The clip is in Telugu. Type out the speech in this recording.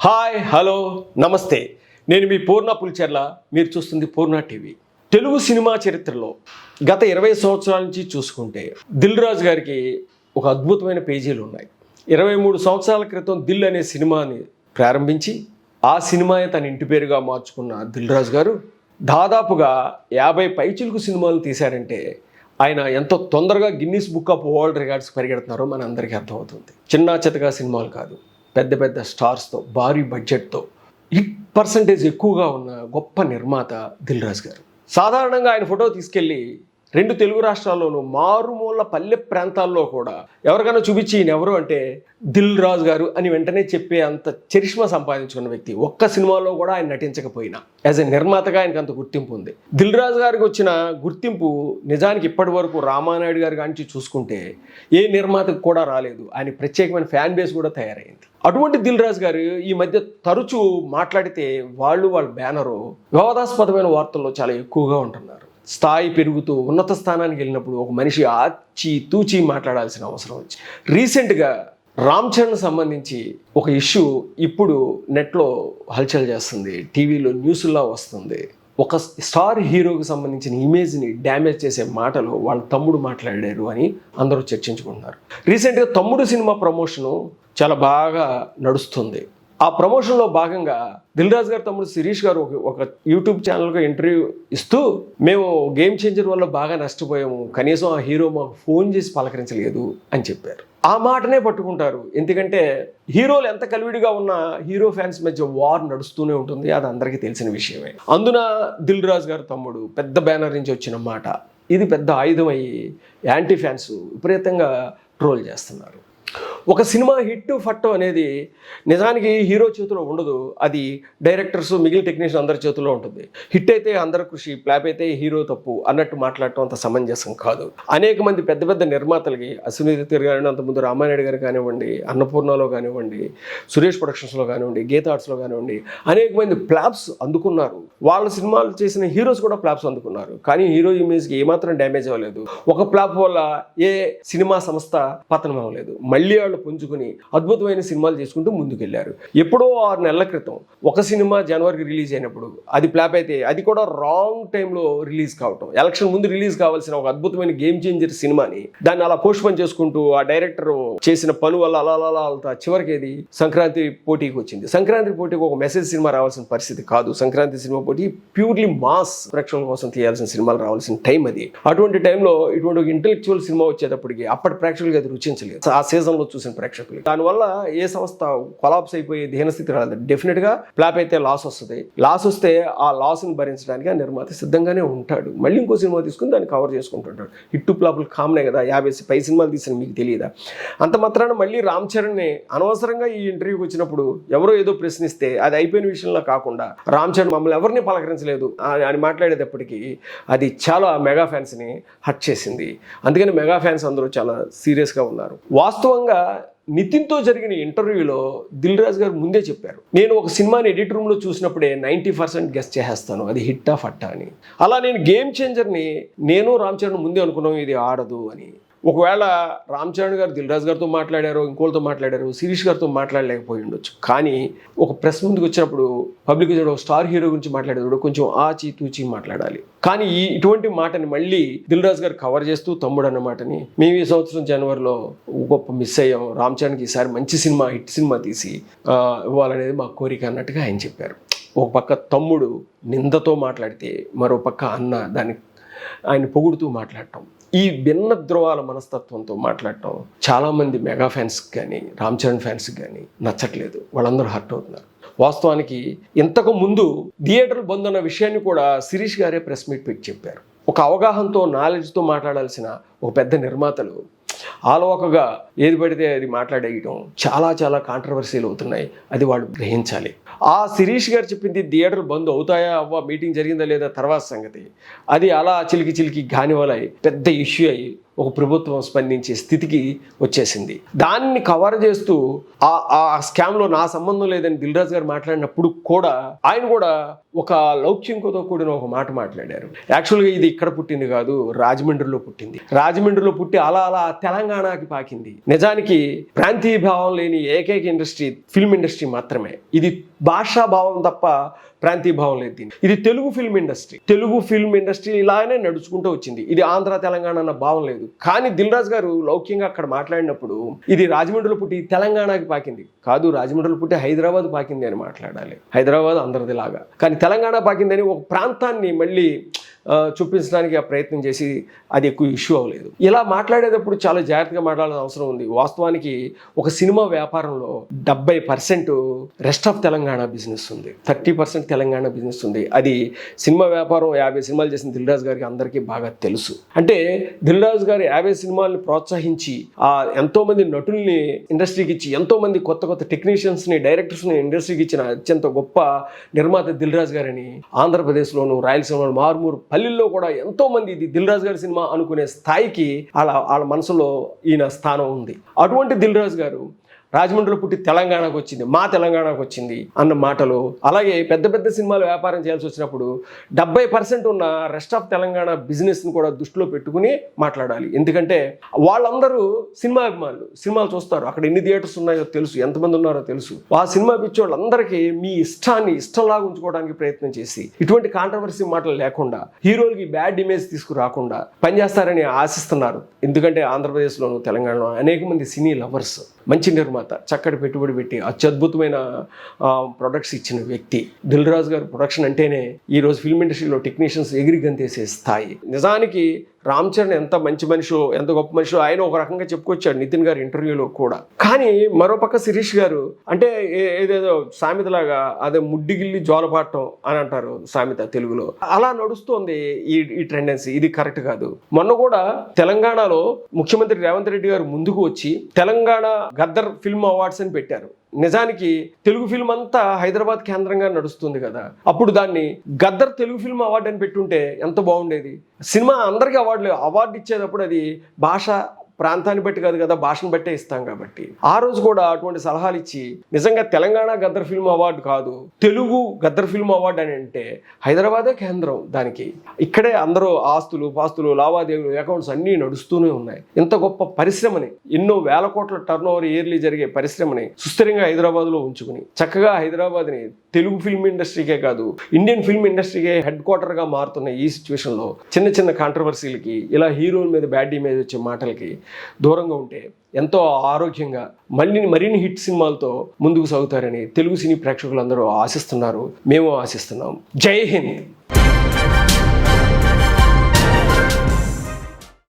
హాయ్ హలో నమస్తే. నేను మీ పూర్ణ పులిచెర్ల. మీరు చూస్తుంది పూర్ణ టీవీ. తెలుగు సినిమా చరిత్రలో గత ఇరవై సంవత్సరాల నుంచి చూసుకుంటే దిల్ రాజు గారికి ఒక అద్భుతమైన పేజీలు ఉన్నాయి. ఇరవై మూడు సంవత్సరాల క్రితం దిల్ అనే సినిమాని ప్రారంభించి ఆ సినిమాయే తన ఇంటి పేరుగా మార్చుకున్న దిల్ రాజు గారు దాదాపుగా యాభై పైచిలుకు సినిమాలు తీశారంటే ఆయన ఎంతో తొందరగా Guinness Book of World Records పరిగెడుతున్నారో మన అందరికీ అర్థమవుతుంది. చిన్న చితగా సినిమాలు కాదు. పెద్ద పెద్ద స్టార్స్తో భారీ బడ్జెట్తో హిట్ పర్సంటేజ్ ఎక్కువగా ఉన్న గొప్ప నిర్మాత దిల్ రాజు గారు. సాధారణంగా ఆయన ఫోటో తీసుకెళ్ళి రెండు తెలుగు రాష్ట్రాల్లోనూ మారుమూల పల్లె ప్రాంతాల్లో కూడా ఎవరికైనా చూపించి ఈయన ఎవరు అంటే దిల్ రాజు గారు అని వెంటనే చెప్పే అంత చరిష్మా సంపాదించుకున్న వ్యక్తి. ఒక్క సినిమాలో కూడా ఆయన నటించకపోయినా యాజ్ ఎ నిర్మాతగా ఆయనకు అంత గుర్తింపు ఉంది. దిల్ రాజు గారికి వచ్చిన గుర్తింపు నిజానికి ఇప్పటి వరకు రామానాయుడు గారి కాంచి చూసుకుంటే ఏ నిర్మాతకు కూడా రాలేదు. ఆయన ప్రత్యేకమైన ఫ్యాన్ బేస్ కూడా తయారైంది. అటువంటి దిల్ రాజు గారు ఈ మధ్య తరచూ మాట్లాడితే వాళ్ళు వాళ్ళ బ్యానరు వివాదాస్పదమైన వార్తల్లో చాలా ఎక్కువగా ఉంటున్నారు. స్థాయి పెరుగుతూ ఉన్నత స్థానానికి వెళ్ళినప్పుడు ఒక మనిషి ఆచి తూచి మాట్లాడాల్సిన అవసరం వచ్చి రీసెంట్గా రామ్ చరణ్ సంబంధించి ఒక ఇష్యూ ఇప్పుడు నెట్లో హల్చల్ చేస్తుంది. టీవీలో న్యూస్లా వస్తుంది. ఒక స్టార్ హీరోకి సంబంధించిన ఇమేజ్ని డ్యామేజ్ చేసే మాటలు వాళ్ళ తమ్ముడు మాట్లాడారు అని అందరూ చర్చించుకుంటున్నారు. రీసెంట్గా తమ్ముడు సినిమా ప్రమోషను చాలా బాగా నడుస్తుంది. ఆ ప్రమోషన్లో భాగంగా దిల్ రాజు గారు తమ్ముడు శిరీష్ గారు ఒక- ఒక యూట్యూబ్ ఛానల్గా ఇంటర్వ్యూ ఇస్తూ మేము గేమ్ చేంజర్ వల్ల బాగా నష్టపోయాము. కనీసం ఆ హీరో మాకు ఫోన్ చేసి పలకరించలేదు అని చెప్పారు. ఆ మాటనే పట్టుకుంటారు. ఎందుకంటే హీరోలు ఎంత కలివిడిగా ఉన్న హీరో ఫ్యాన్స్ మధ్య వార్ నడుస్తూనే ఉంటుంది. అది అందరికీ తెలిసిన విషయమే. అందున దిల్ రాజు గారు తమ్ముడు పెద్ద బ్యానర్ నుంచి వచ్చిన మాట. ఇది పెద్ద ఆయుధం అయ్యి యాంటీ ఫ్యాన్స్ విపరీతంగా ట్రోల్ చేస్తున్నారు. ఒక సినిమా హిట్ ఫట్టు అనేది నిజానికి హీరో చేతిలో ఉండదు. అది డైరెక్టర్స్ మిగిలిన టెక్నీషియన్ అందరి చేతిలో ఉంటుంది. హిట్ అయితే అందరి కృషి ప్లాప్ అయితే హీరో తప్పు అన్నట్టు మాట్లాడటం అంత సమంజసం కాదు. అనేక మంది పెద్ద పెద్ద నిర్మాతలకి అశ్విని దత్ అంతకుముందు రామానాయుడు గారు కానివ్వండి అన్నపూర్ణలో కానివ్వండి సురేష్ ప్రొడక్షన్స్లో కానివ్వండి గీత ఆర్ట్స్లో కానివ్వండి అనేక మంది ప్లాప్స్ అందుకున్నారు. వాళ్ళ సినిమాలు చేసిన హీరోస్ కూడా ప్లాప్స్ అందుకున్నారు. కానీ హీరో ఇమేజ్కి ఏమాత్రం డ్యామేజ్ అవ్వలేదు. ఒక ప్లాప్ వల్ల ఏ సినిమా సంస్థ పతనం అవ్వలేదు. మళ్ళీ వాళ్ళు పుంజుకుని అద్భుతమైన సినిమాలు చేసుకుంటూ ముందుకెళ్ళారు. ఎప్పుడో ఆరు నెలల క్రితం ఒక సినిమా జనవరికి రిలీజ్ అయినప్పుడు అది ఫ్లాప్ అయితే అది కూడా రాంగ్ టైంలో రిలీజ్ కావటం. ఎలక్షన్ ముందు రిలీజ్ కావాల్సిన ఒక అద్భుతమైన గేమ్ చేంజర్ సినిమాని దాన్ని అలా పోస్ట్ పోన్ చేసుకుంటూ ఆ డైరెక్టర్ చేసిన పని వల్ల అలా అలా అలా చివరికి ఇది సంక్రాంతి పోటీకి వచ్చింది. సంక్రాంతి పోటీకి ఒక మెసేజ్ సినిమా రావాల్సిన పరిస్థితి కాదు. సంక్రాంతి సినిమా పోటీ ప్యూర్లీ మాస్ ప్రేక్షకుల కోసం తీయాల్సిన సినిమాలు రావాల్సిన టైం అది. అటువంటి టైంలో ఇటువంటి ఒక ఇంటెలెక్చువల్ సినిమా వచ్చేటప్పటికి అప్పటి ప్రేక్షకులకి అది రుచించలేదు. ఆ సీజన్లో చూసిన ప్రేక్షకులు దానివల్ల ఏ సంస్థ కొలాప్స్ అయిపోయి దీనస్థితి రాలేదు. డెఫినెట్గా ఫ్లాప్ అయితే లాస్ వస్తుంది. లాస్ వస్తే ఆ లాస్ని భరించడానికి ఆ నిర్మాత సిద్ధంగానే ఉంటాడు. మళ్ళీ ఇంకో సినిమా తీసుకుని దాన్ని కవర్ చేసుకుంటుంటాడు. హిట్టు ఫ్లాపులు కామనే కదా. యాభై పై సినిమాలు తీసిన మీకు తెలియదా? అంత మాత్రాన మళ్ళీ రామ్ చరణ్ని అనవసరంగా ఈ ఇంటర్వ్యూకి వచ్చినప్పుడు ఎవరో ఏదో ప్రశ్నిస్తే అది అయిపోయిన విషయంలో కాకుండా రామ్ చరణ్ మమ్మల్ని ఎవరిని పలకరించలేదు? అని అని మాట్లాడేటప్పటికీ అది చాలా మెగా ఫ్యాన్స్ని హట్ చేసింది. అందుకని మెగా ఫ్యాన్స్ అందరూ చాలా సీరియస్గా ఉన్నారు. వాస్తవంగా నితిన్తో జరిగిన ఇంటర్వ్యూలో దిల్ రాజు గారు ముందే చెప్పారు. నేను ఒక సినిమాని ఎడిట్ రూమ్లో చూసినప్పుడే నైంటీ పర్సెంట్ గెస్ట్ చేసేస్తాను అది హిట్టా ఫట్టా అని. అలా నేను గేమ్ చేంజర్ని నేను రామ్ చరణ్ ముందే అనుకున్నాం ఇది ఆడదు అని. ఒకవేళ రామ్ చరణ్ గారు దిల్రాజు గారితో మాట్లాడారు ఇంకోళ్ళతో మాట్లాడారు శిరీష్ గారితో మాట్లాడలేకపోయి ఉండొచ్చు. కానీ ఒక ప్రెస్ ముందుకు వచ్చినప్పుడు పబ్లిక్ స్టార్ హీరో గురించి మాట్లాడేటప్పుడు కొంచెం ఆచి తూచి మాట్లాడాలి. కానీ ఈ ఇటువంటి మాటని మళ్ళీ దిల్రాజు గారు కవర్ చేస్తూ తమ్ముడు అన్న మాటని మేము ఈ సంవత్సరం జనవరిలో గొప్ప మిస్ అయ్యాం. రామ్ చరణ్కి ఈసారి మంచి సినిమా హిట్ సినిమా తీసి ఇవ్వాలనేది మా కోరిక అన్నట్టుగా ఆయన చెప్పారు. ఒక పక్క తమ్ముడు నిందతో మాట్లాడితే మరో పక్క అన్న దాన్ని ఆయన పొగుడుతూ మాట్లాడటం. ఈ భిన్న ధ్రువాల మనస్తత్వంతో మాట్లాడటం చాలామంది మెగా ఫ్యాన్స్కి కానీ రామ్ చరణ్ ఫ్యాన్స్కి కానీ నచ్చట్లేదు. వాళ్ళందరూ హర్ట్ అవుతున్నారు. వాస్తవానికి ఇంతకు ముందు థియేటర్ బంద్ అన్న విషయాన్ని కూడా శిరీష్ గారే ప్రెస్ మీట్ పెట్టి చెప్పారు. ఒక అవగాహనతో నాలెడ్జ్తో మాట్లాడాల్సిన ఒక పెద్ద నిర్మాతలు ఆలోకగా ఏది పడితే అది మాట్లాడేయటం చాలా చాలా కాంట్రవర్సీలు అవుతున్నాయి. అది వాళ్ళు గ్రహించాలి. ఆ శిరీష్ గారు చెప్పింది థియేటర్ బంద్ అవుతాయా అవ్వ మీటింగ్ జరిగిందా లేదా తర్వాత సంగతి. అది అలా చిలికి చిలికి గానివలై పెద్ద ఇష్యూ అయ్యి ఒక ప్రభుత్వం స్పందించే స్థితికి వచ్చేసింది. దాన్ని కవర్ చేస్తూ ఆ ఆ స్కామ్లో నా సంబంధం లేదని దిల్రాజ్ గారు మాట్లాడినప్పుడు కూడా ఆయన కూడా ఒక లౌక్యంతో కూడిన ఒక మాట మాట్లాడారు. యాక్చువల్గా ఇది ఇక్కడ పుట్టింది కాదు రాజమండ్రిలో పుట్టింది. రాజమండ్రిలో పుట్టి అలా అలా తెలంగాణకి పాకింది. నిజానికి ప్రాంతీయ భావం లేని ఏకైక ఇండస్ట్రీ ఫిల్మ్ ఇండస్ట్రీ మాత్రమే. ఇది భాషా భావం తప్ప ప్రాంతీయ భావం లేదు దీన్ని ఇది Telugu film industry. Telugu film industry ఇలానే నడుచుకుంటూ వచ్చింది. ఇది ఆంధ్ర తెలంగాణ అన్న భావం లేదు. కానీ దిల్రాజ్ గారు లౌక్యంగా అక్కడ మాట్లాడినప్పుడు ఇది రాజమండ్రిలో పుట్టి తెలంగాణకి పాకింది. కాదు రాజమండ్రిలో పుట్టి హైదరాబాద్ పాకింది అని మాట్లాడాలి. హైదరాబాద్ అందరిది లాగా కానీ తెలంగాణ పాకిందని ఒక ప్రాంతాన్ని మళ్ళీ చూపించడానికి ఆ ప్రయత్నం చేసి అది ఎక్కువ ఇష్యూ అవ్వలేదు. ఇలా మాట్లాడేటప్పుడు చాలా జాగ్రత్తగా మాట్లాడాల్సిన అవసరం ఉంది. వాస్తవానికి ఒక సినిమా వ్యాపారంలో డెబ్బై percent rest of Telangana business ఉంది. థర్టీ పర్సెంట్ తెలంగాణ బిజినెస్ ఉంది. అది సినిమా వ్యాపారం యాభై సినిమాలు చేసిన దిల్రాజు గారికి అందరికీ బాగా తెలుసు. అంటే దిల్రాజు గారు యాభై సినిమాలను ప్రోత్సహించి ఆ ఎంతో మంది నటుల్ని ఇండస్ట్రీకి ఇచ్చి ఎంతో మంది కొత్త కొత్త టెక్నీషియన్స్ని డైరెక్టర్స్ని ఇండస్ట్రీకి ఇచ్చిన అత్యంత గొప్ప నిర్మాత దిల్రాజు గారని ఆంధ్రప్రదేశ్లోను రాయలసీమలోను మారుమూరు పల్లెల్లో కూడా ఎంతో మంది ఇది దిల్రాజు గారి సినిమా అనుకునే స్థాయికి వాళ్ళ వాళ్ళ మనసులో ఈయన స్థానం ఉంది. అటువంటి దిల్రాజు గారు రాజమండ్రిలో పుట్టి తెలంగాణకు వచ్చింది మా తెలంగాణకు వచ్చింది అన్న మాటలు. అలాగే పెద్ద పెద్ద సినిమాలు వ్యాపారం చేయాల్సి వచ్చినప్పుడు డెబ్బై పర్సెంట్ ఉన్న రెస్ట్ ఆఫ్ తెలంగాణ బిజినెస్ని కూడా దృష్టిలో పెట్టుకుని మాట్లాడాలి. ఎందుకంటే వాళ్ళందరూ సినిమా అభిమానులు సినిమాలు చూస్తారు. అక్కడ ఎన్ని థియేటర్స్ ఉన్నాయో తెలుసు ఎంతమంది ఉన్నారో తెలుసు. ఆ సినిమా పిచ్చి వాళ్ళందరికీ మీ ఇష్టాన్ని ఇష్టంలాగా ఉంచుకోవడానికి ప్రయత్నం చేసి ఇటువంటి కాంట్రవర్సీ మాటలు లేకుండా హీరోలకి బ్యాడ్ ఇమేజ్ తీసుకురాకుండా పనిచేస్తారని ఆశిస్తున్నారు. ఎందుకంటే ఆంధ్రప్రదేశ్లోను తెలంగాణలో అనేక మంది సినీ లవర్స్ మంచి నిర్మాత చక్కటి పెట్టుబడి పెట్టి అత్యద్భుతమైన ప్రొడక్ట్స్ ఇచ్చిన వ్యక్తి. దిల్ రాజు గారి ప్రొడక్షన్ అంటేనే ఈ రోజు ఫిల్మ్ ఇండస్ట్రీలో టెక్నీషియన్స్ ఎగిరి గంతేసే స్థాయి. నిజానికి రామ్ చరణ్ ఎంత మంచి మనిషో ఎంత గొప్ప మనిషో ఆయన ఒక రకంగా చెప్పుకొచ్చాడు నితిన్ గారి ఇంటర్వ్యూలో కూడా. కానీ మరోపక్క శిరీష్ గారు అంటే ఏ- ఏదేదో సామెతలాగా అదే ముడ్డిగిల్లి జోలపాటం అని అంటారు సామెత తెలుగులో. అలా నడుస్తోంది ఈ ఈ ట్రెండెన్సీ ఇది కరెక్ట్ కాదు. మొన్న కూడా తెలంగాణలో ముఖ్యమంత్రి రేవంత్ రెడ్డి గారు ముందుకు వచ్చి తెలంగాణ గద్దర్ ఫిల్మ్ అవార్డ్స్ అని పెట్టారు. నిజానికి తెలుగు ఫిల్మ్ అంతా హైదరాబాద్ కేంద్రంగా నడుస్తుంది కదా. అప్పుడు దాన్ని గద్దర్ తెలుగు ఫిల్మ్ అవార్డు అని పెట్టుంటే ఎంత బాగుండేది. సినిమా అందరికీ అవార్డులు అవార్డు ఇచ్చేటప్పుడు అది భాష ప్రాంతాన్ని బట్టి కాదు కదా భాషను బట్టే ఇస్తాం కాబట్టి. ఆ రోజు కూడా అటువంటి సలహాలు ఇచ్చి నిజంగా తెలంగాణ గద్దర్ ఫిల్మ్ అవార్డు కాదు తెలుగు గద్దర్ ఫిల్మ్ అవార్డు అని అంటే హైదరాబాదే కేంద్రం దానికి. ఇక్కడే అందరూ ఆస్తులు పాస్తులు లావాదేవీలు అకౌంట్స్ అన్నీ నడుస్తూనే ఉన్నాయి. ఇంత గొప్ప పరిశ్రమని ఎన్నో వేల కోట్ల టర్న్ ఓవర్ ఇయర్లీ జరిగే పరిశ్రమని సుస్థిరంగా హైదరాబాద్లో ఉంచుకుని చక్కగా హైదరాబాద్ని తెలుగు ఫిల్మ్ ఇండస్ట్రీకే కాదు ఇండియన్ ఫిల్మ్ ఇండస్ట్రీకే హెడ్ క్వార్టర్గా మారుతున్న ఈ సిచ్యువేషన్లో చిన్న చిన్న కాంట్రవర్సీలకి ఇలా హీరోల మీద బ్యాడ్ ఇమేజ్ వచ్చే మాటలకి దూరంగా ఉంటే ఎంతో ఆరోగ్యంగా మళ్ళీ మరిన్ని హిట్ సినిమాలతో ముందుకు సాగుతారని తెలుగు సినీ ప్రేక్షకులందరూ ఆశిస్తున్నారు. మేము ఆశిస్తున్నాం. జై హింద్!